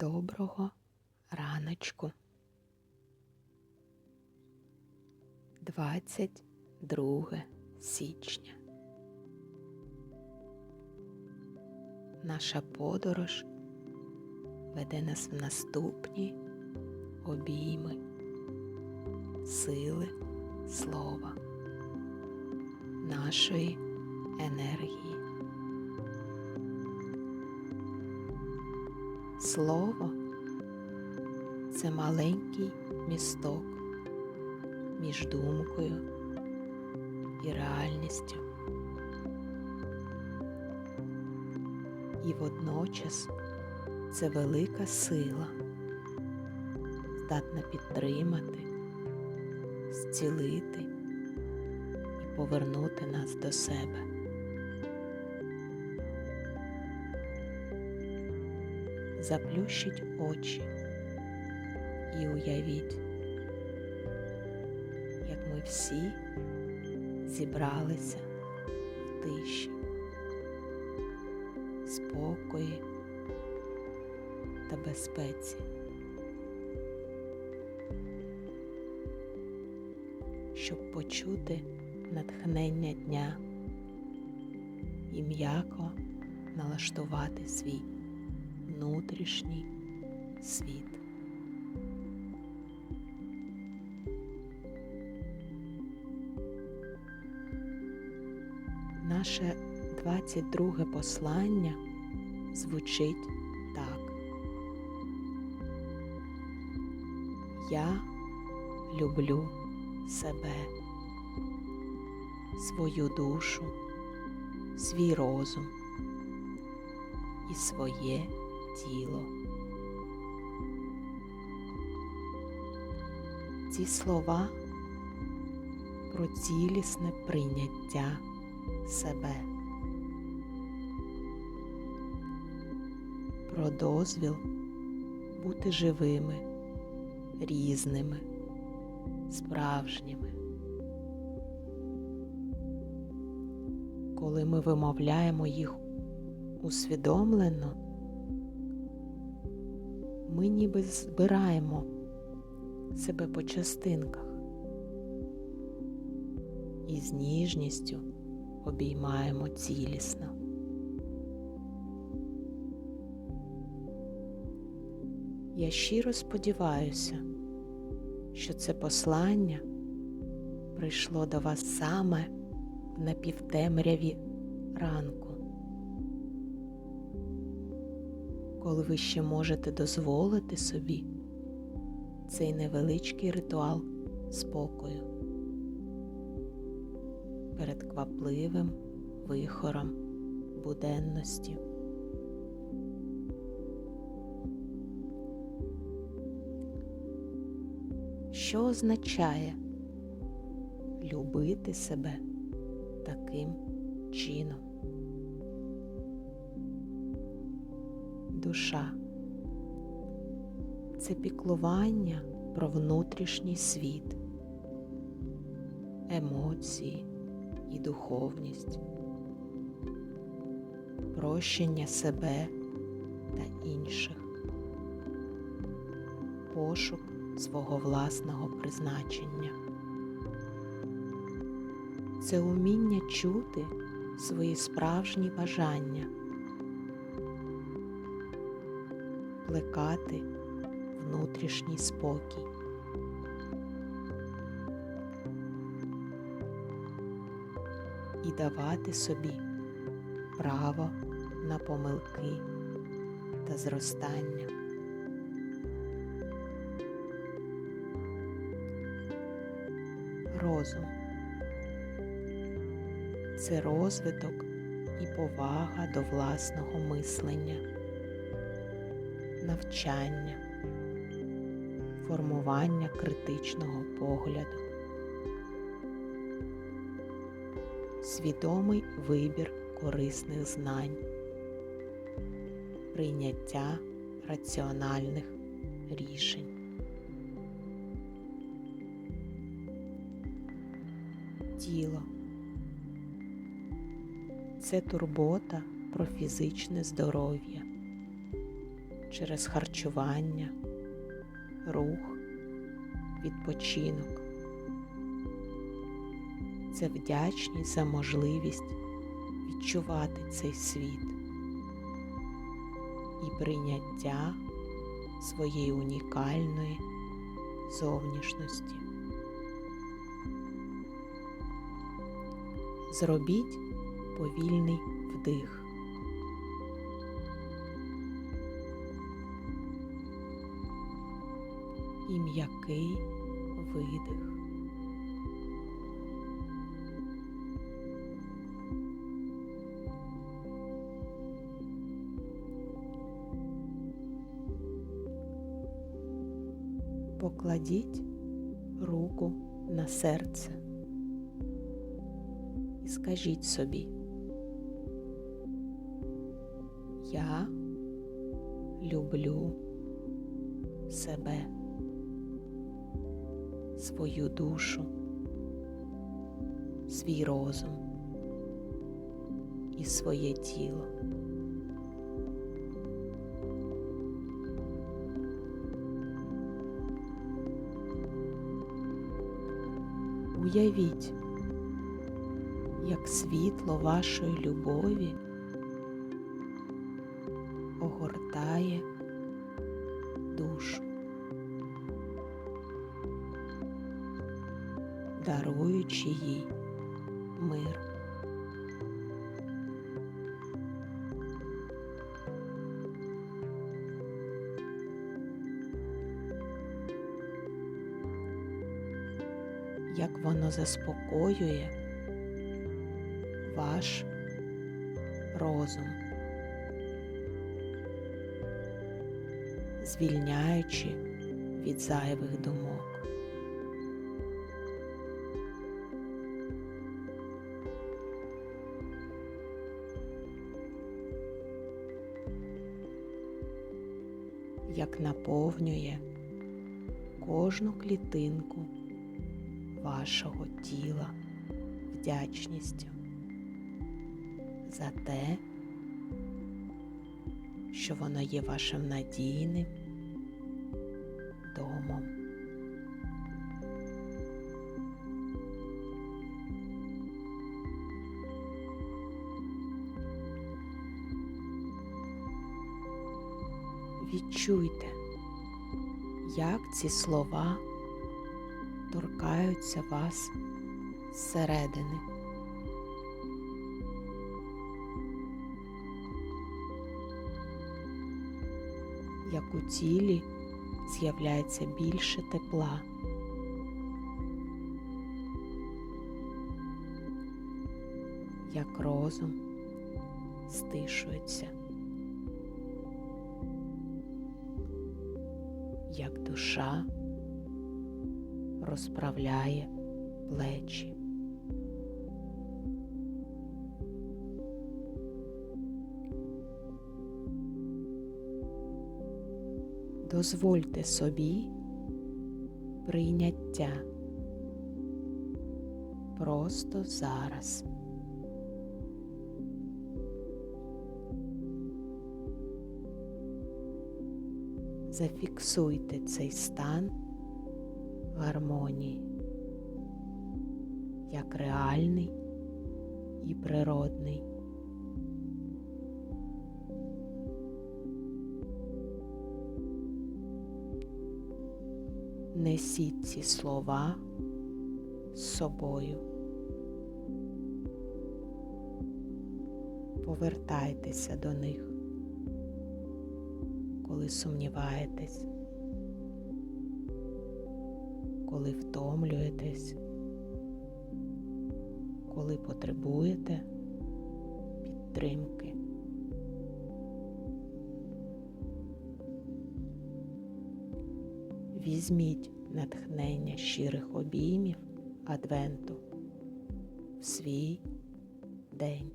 Доброго раночку. 22 січня. Наша подорож веде нас в наступні обійми сили слова, нашої енергії. Слово це маленький місток між думкою і реальністю. І водночас це велика сила, здатна підтримати, зцілити і повернути нас до себе. Заплющіть очі і уявіть, як ми всі зібралися в тиші, спокої та безпеці, щоб почути натхнення дня і м'яко налаштувати свій внутрішній світ. Наше 22 послання звучить так. Я люблю себе, свою душу, свій розум і своє тіло. Ці слова про цілісне прийняття себе, про дозвіл бути живими, різними, справжніми. Коли ми вимовляємо їх усвідомлено, ми ніби збираємо себе по частинках і з ніжністю обіймаємо цілісно. Я щиро сподіваюся, що це послання прийшло до вас саме в напівтемряві ранку, коли ви ще можете дозволити собі цей невеличкий ритуал спокою перед квапливим вихором буденності. Що означає любити себе таким чином? Душа. Це піклування про внутрішній світ, емоції і духовність, прощення себе та інших, пошук свого власного призначення. Це уміння чути свої справжні бажання, плекати внутрішній спокій. І давати собі право на помилки та зростання. Розум це розвиток і повага до власного мислення, навчання, формування критичного погляду, свідомий вибір корисних знань, прийняття раціональних рішень. Тіло. Це турбота про фізичне здоров'я, через харчування, рух, відпочинок. Це вдячність за можливість відчувати цей світ і прийняття своєї унікальної зовнішності. Зробіть повільний вдих. І м'який видих. Покладіть руку на серце і скажіть собі, я люблю себе, свою душу, свій розум і своє тіло. Уявіть, як світло вашої любові огортає душу, даруючи їй мир. Як воно заспокоює ваш розум, звільняючи від зайвих думок. Як наповнює кожну клітинку вашого тіла вдячністю за те, що воно є вашим надійним домом. Відчуйте, як ці слова торкаються вас зсередини. Як у тілі з'являється більше тепла. Як розум стишується, як душа розправляє плечі. Дозвольте собі прийняття просто зараз. Зафіксуйте цей стан гармонії як реальний і природний. Несіть ці слова з собою. Повертайтеся до них, коли сумніваєтесь, коли втомлюєтесь, коли потребуєте підтримки. Візьміть натхнення щирих обіймів Адвенту в свій день.